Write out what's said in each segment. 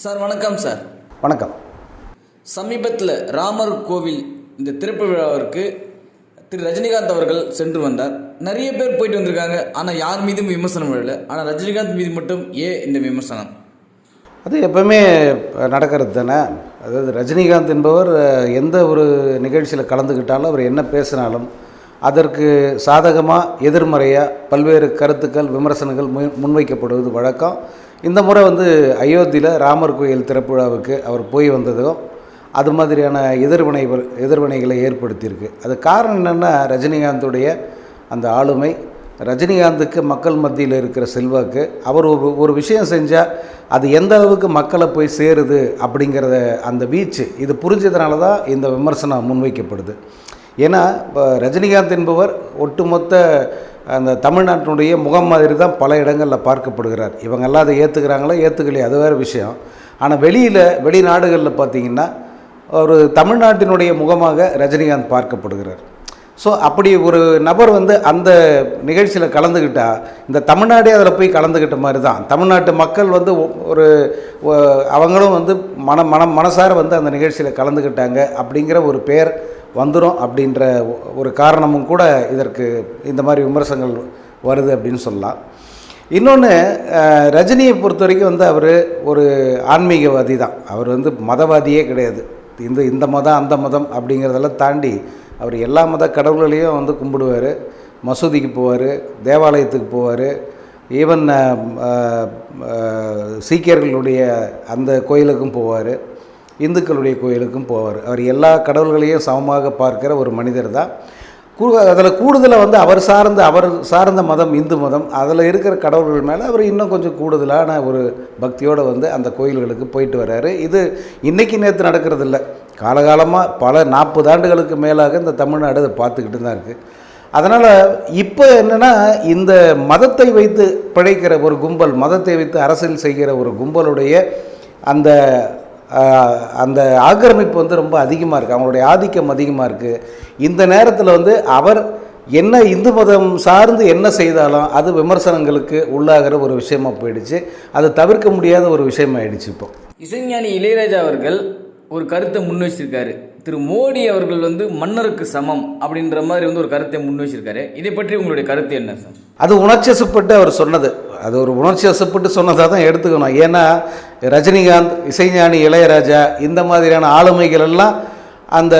Sir வணக்கம் sir. வணக்கம். சமீபத்தில் ராமர் கோவில் இந்த திறப்பு விழாவிற்கு திரு ரஜினிகாந்த் அவர்கள் சென்று வந்தார். நிறைய பேர் போயிட்டு வந்திருக்காங்க. ஆனால் யார் மீதும் விமர்சனம் விழல ஆனால் ரஜினிகாந்த் மீது மட்டும் ஏன் இந்த விமர்சனம்? அது எப்பவுமே நடக்கிறது தானே? அதாவது ரஜினிகாந்த் என்பவர் எந்த ஒரு நிகழ்ச்சியில் கலந்துக்கிட்டாலும் அவர் என்ன பேசினாலும் அதற்கு சாதகமாக எதிர்மறையாக பல்வேறு கருத்துக்கள் விமர்சனங்கள் முன் முன்வைக்கப்படுவது வழக்கம். இந்த முறை வந்து அயோத்தியில் ராமர் கோயில் திறப்பு விழாவுக்கு அவர் போய் வந்ததும் அது மாதிரியான எதிர்வினை எதிர்வினைகளை ஏற்படுத்தியிருக்கு. அது காரணம் என்னென்னா ரஜினிகாந்துடைய அந்த ஆளுமை ரஜினிகாந்துக்கு மக்கள் மத்தியில் இருக்கிற செல்வாக்கு அவர் ஒரு ஒரு விஷயம் செஞ்சால் அது எந்த அளவுக்கு மக்களை போய் சேருது அப்படிங்கிறத அந்த வீச்சு இது புரிஞ்சதுனால தான் இந்த விமர்சனம் முன்வைக்கப்படுது. ஏன்னா இப்போ ரஜினிகாந்த் என்பவர் ஒட்டுமொத்த அந்த தமிழ்நாட்டினுடைய முகம் மாதிரி தான் பல இடங்களில் பார்க்கப்படுகிறார். இவங்கெல்லாம் அதை ஏற்றுக்கிறாங்களோ ஏற்றுக்கலையே அது வேறு விஷயம். ஆனால் வெளியில் வெளிநாடுகளில் பார்த்தீங்கன்னா ஒரு தமிழ்நாட்டினுடைய முகமாக ரஜினிகாந்த் பார்க்கப்படுகிறார். ஸோ அப்படி ஒரு நபர் வந்து அந்த நிகழ்ச்சியில் கலந்துக்கிட்டால் இந்த தமிழ்நாடே அதில் போய் கலந்துக்கிட்ட மாதிரி தான் தமிழ்நாட்டு மக்கள் வந்து ஒரு அவங்களும் வந்து மன மனம் மனசார வந்து அந்த நிகழ்ச்சியில் கலந்துக்கிட்டாங்க அப்படிங்கிற ஒரு பெயர் வந்துடும் அப்படின்ற ஒ- ஒரு காரணமும் கூட இதற்கு இந்த மாதிரி விமர்சனங்கள் வருது அப்படின்னு சொல்லலாம். இன்னொன்று ரஜினியை பொறுத்த வரைக்கும் வந்து அவர் ஒரு ஆன்மீகவாதி தான். அவர் வந்து மதவாதியே கிடையாது. இந்த இந்த மதம் அந்த மதம் அப்படிங்கிறதெல்லாம் தாண்டி அவர் எல்லா மத கடவுள்களையும் வந்து கும்பிடுவார். மசூதிக்கு போவார் தேவாலயத்துக்கு போவார். ஈவன் சீக்கியர்களுடைய அந்த கோயிலுக்கும் போவார். இந்துக்களுடைய கோயிலுக்கும் போவார். அவர் எல்லா கடவுள்களையும் சமமாக பார்க்கிற ஒரு மனிதர் தான். அதில் கூடுதலாக வந்து அவர் சார்ந்த அவர் சார்ந்த மதம் இந்து மதம் அதில் இருக்கிற கடவுள்கள் மேலே அவர் இன்னும் கொஞ்சம் கூடுதலான ஒரு பக்தியோடு வந்து அந்த கோயில்களுக்கு போயிட்டு வர்றாரு. இது இன்றைக்கி நேற்று நடக்கிறது இல்லை காலகாலமாக பல நாற்பது ஆண்டுகளுக்கு மேலாக இந்த தமிழ்நாடு அதை பார்த்துக்கிட்டு தான் இருக்குது அதனால் இப்போ என்னென்னா இந்த மதத்தை வைத்து பிழைக்கிற ஒரு கும்பல் மதத்தை வைத்து அரசியல் செய்கிற ஒரு கும்பலுடைய அந்த அந்த ஆக்கிரமிப்பு வந்து ரொம்ப அதிகமாக இருக்குது அவங்களுடைய ஆதிக்கம் அதிகமாக இருக்குது இந்த நேரத்தில் வந்து அவர் என்ன இந்து மதம் சார்ந்து என்ன செய்தாலும் அது விமர்சனங்களுக்கு உள்ளாகிற ஒரு விஷயமா போயிடுச்சு. அதை தவிர்க்க முடியாத ஒரு விஷயமாயிடுச்சு இப்போ. இசைஞானி இளையராஜா அவர்கள் ஒரு கருத்தை முன் வச்சிருக்காரு திரு மோடி அவர்கள் வந்து மன்னருக்கு சமம் அப்படின்ற மாதிரி வந்து ஒரு கருத்தை முன் வச்சிருக்காரு. இதை பற்றி உங்களுடைய கருத்து என்ன சார்? அது உணர்ச்சி வசப்பட்டு அவர் சொன்னது. அது ஒரு உணர்ச்சி வசப்பட்டு சொன்னதாக தான் எடுத்துக்கணும். ஏன்னா ரஜினிகாந்த் இசைஞானி இளையராஜா இந்த மாதிரியான ஆளுமைகள் எல்லாம் அந்த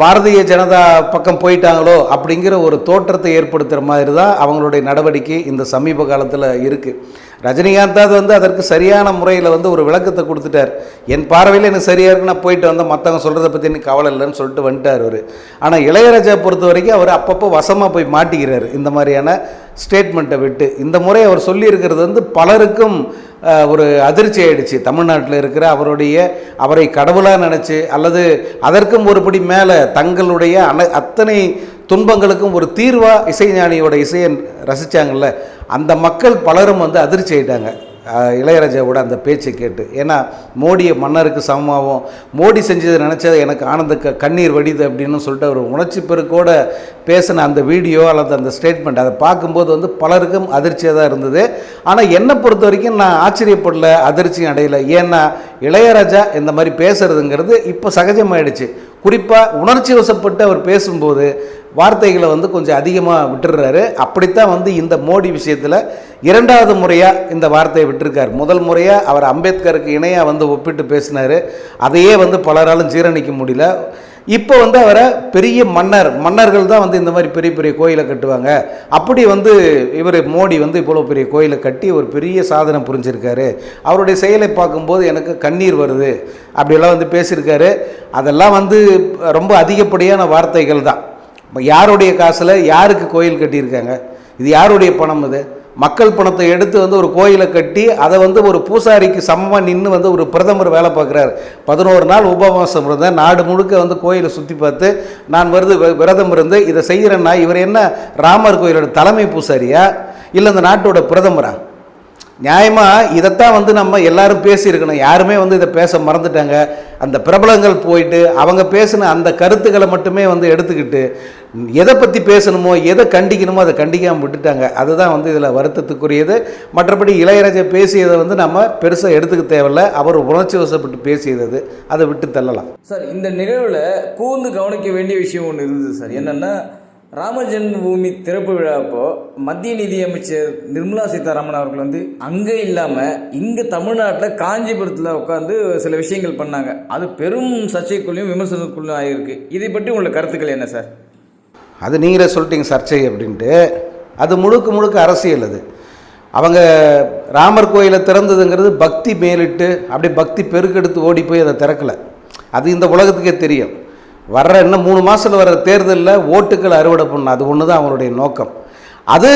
பாரதிய ஜனதா பக்கம் போயிட்டாங்களோ அப்படிங்கிற ஒரு தோற்றத்தை ஏற்படுத்துகிற மாதிரி தான் அவங்களுடைய நடவடிக்கை இந்த சமீப காலத்தில் இருக்குது ரஜினிகாந்தாவது வந்து அதற்கு சரியான முறையில் வந்து ஒரு விளக்கத்தை கொடுத்துட்டார். என் பார்வையில் எனக்கு சரியாக இருக்கு நான் போயிட்டு வந்தால் மற்றவங்க சொல்கிறத பற்றி எனக்கு கவலை இல்லைன்னு சொல்லிட்டு வந்துட்டார் அவர். ஆனால் இளையராஜா பொறுத்த வரைக்கும் அவர் அப்பப்போ வசமாக போய் மாட்டிக்கிறார். இந்த மாதிரியான ஸ்டேட்மெண்ட்டை விட்டு இந்த முறை அவர் சொல்லியிருக்கிறது வந்து பலருக்கும் ஒரு அதிர்ச்சி ஆயிடுச்சு. தமிழ்நாட்டில் இருக்கிற அவருடைய அவரை கடவுளாக நினச்சி அல்லது அதற்கும் ஒருபடி மேலே தங்களுடைய அன அத்தனை துன்பங்களுக்கும் ஒரு தீர்வாக இசைஞானியோட இசையை ரசித்தாங்கள்ல அந்த மக்கள் பலரும் வந்து அதிர்ச்சி ஆயிட்டாங்க. இளையராஜாவோட அந்த பேச்சை கேட்டு. ஏன்னா மோடியை மன்னருக்கு சமமாகவும் மோடி செஞ்சதை நினச்சது எனக்கு ஆனந்த க கண்ணீர் வடிது அப்படின்னு சொல்லிட்டு அவர் உணர்ச்சி பெருக்கோட பேசின அந்த வீடியோ அல்லது அந்த ஸ்டேட்மெண்ட் அதை பார்க்கும்போது வந்து பலருக்கும் அதிர்ச்சியாக தான் இருந்தது. ஆனால் என்னை பொறுத்த வரைக்கும் நான் ஆச்சரியப்படல அதிர்ச்சியும் அடையலை. ஏன்னா இளையராஜா இந்த மாதிரி பேசுறதுங்கிறது இப்போ சகஜமாயிடுச்சு. குறிப்பாக உணர்ச்சி வசப்பட்டு அவர் பேசும்போது வார்த்தைகளை வந்து கொஞ்சம் அதிகமாக விட்டுடுறாரு அப்படித்தான் வந்து இந்த மோடி விஷயத்தில் இரண்டாவது முறையாக இந்த வார்த்தையை விட்டுருக்கார். முதல் முறையாக அவர் அம்பேத்கருக்கு இணையாக வந்து ஒப்பிட்டு பேசினார். அதையே வந்து பலராலும் ஜீரணிக்க முடியல. இப்போ வந்து அவரை பெரிய மன்னர் மன்னர்கள் தான் வந்து இந்த மாதிரி பெரிய பெரிய கோயிலை கட்டுவாங்க. அப்படி வந்து இவர் மோடி வந்து இவ்வளோ பெரிய கோயிலை கட்டி ஒரு பெரிய சாதனை புரிஞ்சிருக்காரு. அவருடைய செயலை பார்க்கும்போது எனக்கு கண்ணீர் வருது. அப்படியெல்லாம் வந்து பேசியிருக்காரு. அதெல்லாம் வந்து ரொம்ப அதிகப்படியான வார்த்தைகள் தான். யாருடைய காசில் யாருக்கு கோயில் கட்டியிருக்காங்க? இது யாருடைய பணம் இது? மக்கள் பணத்தை எடுத்து வந்து ஒரு கோயிலை கட்டி அதை வந்து ஒரு பூசாரிக்கு சமமாக நின்று வந்து ஒரு பிரதமர் வேலை பார்க்குறாரு. பதினோரு நாள் உபவாசம் இருந்தேன். நாடு முழுக்க வந்து கோயிலை சுற்றி பார்த்து நான் வருது வி- விரதம் இருந்து இதை செய்கிறேன்னா இவர் என்ன ராமர் கோயிலோட தலைமை பூசாரியா? இல்லை இந்த நாட்டோட பிரதமரா? நியாயமாக இதைத்தான் வந்து நம்ம எல்லாரும் பேசியிருக்கணும். யாருமே வந்து இதை பேச மறந்துட்டாங்க. அந்த பிரபலங்கள் போயிட்டு அவங்க பேசின அந்த கருத்துக்களை மட்டுமே வந்து எடுத்துக்கிட்டு எதை பற்றி பேசணுமோ எதை கண்டிக்கணுமோ அதை கண்டிக்காமல் விட்டுட்டாங்க. அதுதான் வந்து இதில் வருத்தத்துக்குரியது. மற்றபடி இளையராஜா பேசியதை வந்து நம்ம பெருசாக எடுத்துக்க தேவையில்ல. அவர் உணர்ச்சி வசப்பட்டு பேசியது. அதை விட்டு தள்ளலாம். சார் இந்த நிகழ்வில் கூர்ந்து கவனிக்க வேண்டிய விஷயம் ஒன்று இருந்தது சார். என்னென்னா ராம ஜென்மபூமி திறப்பு விழாப்போ மத்திய நிதியமைச்சர் நிர்மலா சீதாராமன் அவர்கள் வந்து அங்கே இல்லாமல் இங்கே தமிழ்நாட்டில் காஞ்சிபுரத்தில் உட்காந்து சில விஷயங்கள் பண்ணாங்க. அது பெரும் சர்ச்சைக்குள்ளேயும் விமர்சனத்துக்குள்ளும் ஆகியிருக்கு. இதை பற்றி உங்களோட கருத்துக்கள் என்ன சார்? அது நீங்களே சொல்லிட்டீங்க சர்ச்சை அப்படின்ட்டு. அது முழுக்க முழுக்க அரசியல் அது. அவங்க ராமர் கோயிலை திறந்ததுங்கிறது பக்தி மேலிட்டு அப்படியே பக்தி பெருக்கெடுத்து ஓடி போய் அதை திறக்கலை. அது இந்த உலகத்துக்கே தெரியும். வர்ற இன்னும் மூணு மாதத்தில் வர தேர்தலில் ஓட்டுக்கள் அறுவடை பண்ணணும். அது ஒன்று தான் அவங்களுடைய நோக்கம். அது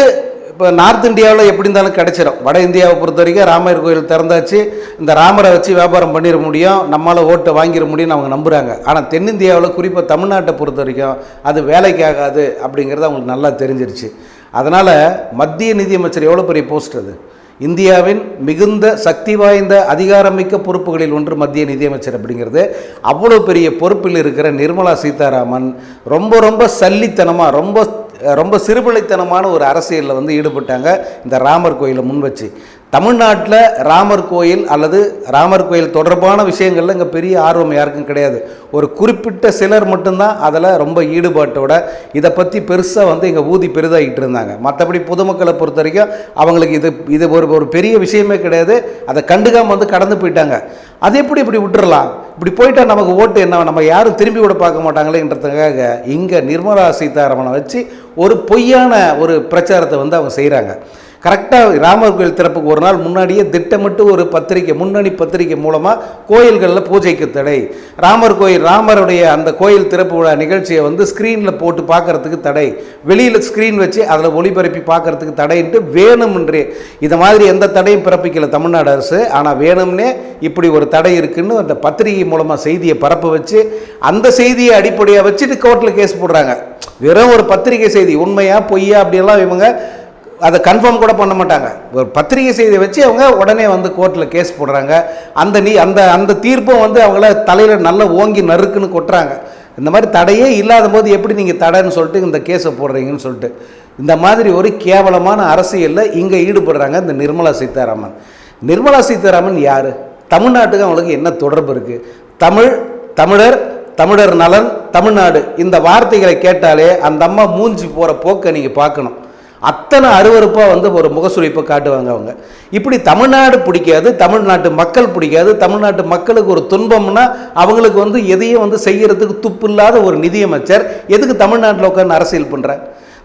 இப்போ நார்த் இந்தியாவில் எப்படி இருந்தாலும் கிடச்சிடும் வட இந்தியாவை பொறுத்த வரைக்கும் ராமர் கோயில் திறந்தாச்சு. இந்த ராமரை வச்சு வியாபாரம் பண்ணிட முடியும். நம்மளால் ஓட்டை வாங்கிட முடியும்னு அவங்க நம்புகிறாங்க ஆனால் தென்னிந்தியாவில் குறிப்பாக தமிழ்நாட்டை பொறுத்த வரைக்கும் அது வேலைக்கு ஆகாது அப்படிங்கிறது அவங்களுக்கு நல்லா தெரிஞ்சிருச்சு. அதனால் மத்திய நிதியமைச்சர் எவ்வளோ பெரிய போஸ்ட் அது? இந்தியாவின் மிகுந்த சக்தி வாய்ந்த அதிகாரமிக்க பொறுப்புகளில் ஒன்று மத்திய நிதியமைச்சர் அப்படிங்கிறது. அவ்வளோ பெரிய பொறுப்பில் இருக்கிற நிர்மலா சீதாராமன் ரொம்ப ரொம்ப சல்லித்தனமாக ரொம்ப ரொம்ப சிறுபிழைத்தனமான ஒரு அரசியலில் வந்து ஈடுபட்டாங்க இந்த ராமர் கோயிலை முன் வச்சு. தமிழ்நாட்டில் ராமர் கோயில் அல்லது ராமர் கோயில் தொடர்பான விஷயங்களில் இங்கே பெரிய ஆர்வம் யாருக்கும் கிடையாது. ஒரு குறிப்பிட்ட சிலர் மட்டும்தான் அதில் ரொம்ப ஈடுபாட்டோட இதை பற்றி பெருசாக வந்து இங்கே ஊதி பெரிதாகிட்டு இருந்தாங்க. மற்றபடி பொதுமக்களை பொறுத்த வரைக்கும் அவங்களுக்கு இது இது ஒரு ஒரு பெரிய விஷயமே கிடையாது. அதை கண்டுக்காமல் வந்து கடந்து போயிட்டாங்க. அது எப்படி இப்படி விட்டுறலாம்? இப்படி போயிட்டா நமக்கு ஓட்டு என்ன? நம்ம யாரும் திரும்பி கூட பார்க்க மாட்டாங்களேன்றதுக்காக இங்கே நிர்மலா சீதாராமனை வச்சு ஒரு பொய்யான ஒரு பிரச்சாரத்தை வந்து அவங்க செய்கிறாங்க கரெக்டாக ராமர் கோயில் திறப்புக்கு ஒரு நாள் முன்னாடியே திட்டமிட்டு ஒரு பத்திரிக்கை முன்னணி பத்திரிக்கை மூலமாக கோயில்களில் பூஜைக்கு தடை. ராமர் கோயில் ராமருடைய அந்த கோயில் திறப்பு விழா நிகழ்ச்சியை வந்து ஸ்க்ரீனில் போட்டு பார்க்கறதுக்கு தடை. வெளியில் ஸ்க்ரீன் வச்சு அதில் ஒளிபரப்பி பார்க்குறதுக்கு தடைன்ட்டு வேணும்ன்றே. இதை மாதிரி எந்த தடையும் பிறப்பிக்கல தமிழ்நாடு அரசு. ஆனால் வேணும்னே இப்படி ஒரு தடை இருக்குன்னு அந்த பத்திரிகை மூலமாக செய்தியை பரப்ப வச்சு அந்த செய்தியை அடிப்படையாக வச்சுட்டு கோர்ட்டில் கேஸ் போடுறாங்க. வெறும் ஒரு பத்திரிகை செய்தி உண்மையா பொய்யா அப்படியெல்லாம் இவங்க அதை கன்ஃபார்ம் கூட பண்ண மாட்டாங்க. ஒரு பத்திரிகை செய்தியை வச்சு அவங்க உடனே வந்து கோர்ட்டில் கேஸ் போடுறாங்க. அந்த நீ அந்த அந்த தீர்ப்பும் வந்து அவங்கள தலையில் நல்லா ஓங்கி நறுக்குன்னு கொட்டுறாங்க. இந்த மாதிரி தடையே இல்லாத போது எப்படி நீங்கள் தடைன்னு சொல்லிட்டு இந்த கேஸை போடுறீங்கன்னு சொல்லிட்டு. இந்த மாதிரி ஒரு கேவலமான அரசியலில் இங்கே ஈடுபடுறாங்க இந்த நிர்மலா சீதாராமன். நிர்மலா சீதாராமன் யார்? தமிழ்நாட்டுக்கு அவங்களுக்கு என்ன தொடர்பு இருக்குது தமிழ் தமிழர் தமிழர் நலன் தமிழ்நாடு. இந்த வார்த்தைகளை கேட்டாலே அந்த அம்மா மூஞ்சி போகிற போக்கை நீங்கள் பார்க்கணும். அத்தனை அருவருப்பாக வந்து ஒரு முகசுழிப்பை காட்டுவாங்க அவங்க. இப்படி தமிழ்நாடு பிடிக்காது தமிழ்நாட்டு மக்கள் பிடிக்காது தமிழ்நாட்டு மக்களுக்கு ஒரு துன்பம்னா அவங்களுக்கு வந்து எதையும் வந்து செய்கிறதுக்கு துப்பு இல்லாத ஒரு நிதியமைச்சர் எதுக்கு தமிழ்நாட்டில் உட்காந்து அரசியல் பண்ணுற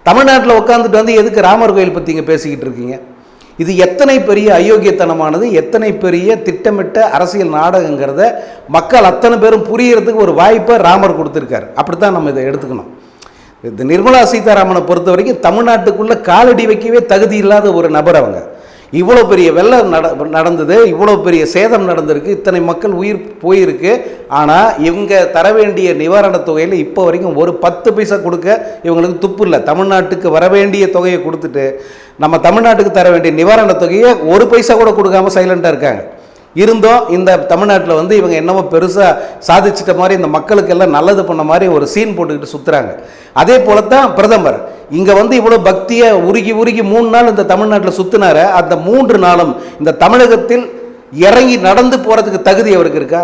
தமிழ்நாட்டில் உட்காந்துட்டு வந்து எதுக்கு ராமர் கோயில் பற்றி இங்கே பேசிக்கிட்டு இருக்கீங்க? இது எத்தனை பெரிய அயோக்கியத்தனமானது எத்தனை பெரிய திட்டமிட்ட அரசியல் நாடகங்கிறத மக்கள் அத்தனை பேரும் புரியறதுக்கு ஒரு வாய்ப்பை ராமர் கொடுத்துருக்காரு. அப்படித்தான் நம்ம இதை எடுத்துக்கணும். இந்த நிர்மலா சீதாராமனை பொறுத்த வரைக்கும் தமிழ்நாட்டுக்குள்ளே காலடி வைக்கவே தகுதி இல்லாத ஒரு நபர் அவங்க. இவ்வளோ பெரிய வெள்ளம் நட நடந்தது இவ்வளோ பெரிய சேதம் நடந்திருக்கு இத்தனை மக்கள் உயிர் போயிருக்கு. ஆனால் இவங்க தர வேண்டிய நிவாரணத் தொகையில் இப்போ வரைக்கும் ஒரு பத்து பைசா கொடுக்க இவங்களுக்கு துப்பு இல்லை. தமிழ்நாட்டுக்கு வர வேண்டிய தொகையை கொடுத்துட்டு நம்ம தமிழ்நாட்டுக்கு தர வேண்டிய நிவாரணத் தொகையை ஒரு பைசா கூட கொடுக்காம சைலண்ட்டாக இருக்காங்க. இருந்தும் இந்த தமிழ்நாட்டில் வந்து இவங்க என்னமோ பெருசாக சாதிச்சிட்ட மாதிரி இந்த மக்களுக்கு எல்லாம் நல்லது பண்ண மாதிரி ஒரு சீன் போட்டுக்கிட்டு சுற்றுறாங்க அதே போல தான் பிரதமர். இங்கே வந்து இவ்வளோ பக்தியை உருகி உருகி மூணு நாள் இந்த தமிழ்நாட்டில் சுற்றினார அந்த மூன்று நாளும் இந்த தமிழகத்தில் இறங்கி நடந்து போகிறதுக்கு தகுதி அவருக்கு இருக்கா?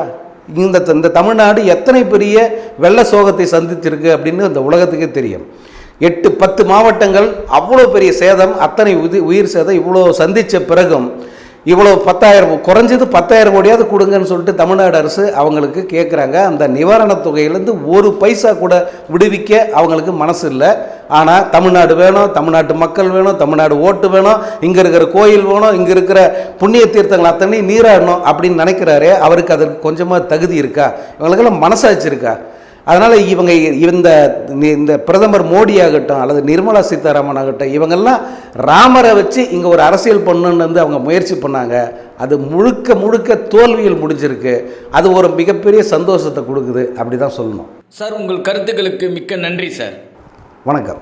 இந்த இந்த தமிழ்நாடு எத்தனை பெரிய வெள்ள சோகத்தை சந்திச்சிருக்கு அப்படின்னு இந்த உலகத்துக்கே தெரியும். எட்டு பத்து மாவட்டங்கள் அவ்வளோ பெரிய சேதம் அத்தனை உயிர் சேதம் இவ்வளோ சந்தித்த பிறகும் இவ்வளோ பத்தாயிரம் குறைஞ்சது பத்தாயிரம் கோடியாவது கொடுங்கன்னு சொல்லிட்டு தமிழ்நாடு அரசு அவங்களுக்கு கேட்குறாங்க அந்த நிவாரணத் தொகையிலேருந்து ஒரு பைசா கூட விடுவிக்க அவங்களுக்கு மனசு இல்லை. ஆனால் தமிழ்நாடு வேணும் தமிழ்நாட்டு மக்கள் வேணும் தமிழ்நாடு ஓட்டு வேணும் இங்கே இருக்கிற கோயில் வேணும் இங்கே இருக்கிற புண்ணிய தீர்த்தங்கள் அத்தனை நீராடணும் அப்படின்னு நினைக்கிறாரே. அவருக்கு அதற்கு கொஞ்சமாக தகுதி இருக்கா? இவங்களுக்கெல்லாம் மனசாட்சி இருக்கா? அதனால் இவங்க இந்த இந்த பிரதமர் மோடி ஆகட்டும் அல்லது நிர்மலா சீதாராமன் ஆகட்டும் இவங்கெல்லாம் ராமரை வச்சு இங்கே ஒரு அரசியல் பண்ணணுன்னு வந்து அவங்க முயற்சி பண்ணாங்க. அது முழுக்க முழுக்க தோல்வியில் முடிஞ்சிருக்கு. அது ஒரு மிகப்பெரிய சந்தோஷத்தை கொடுக்குது. அப்படி தான் சொல்லணும். சார் உங்கள் கருத்துக்களுக்கு மிக்க நன்றி சார். வணக்கம்.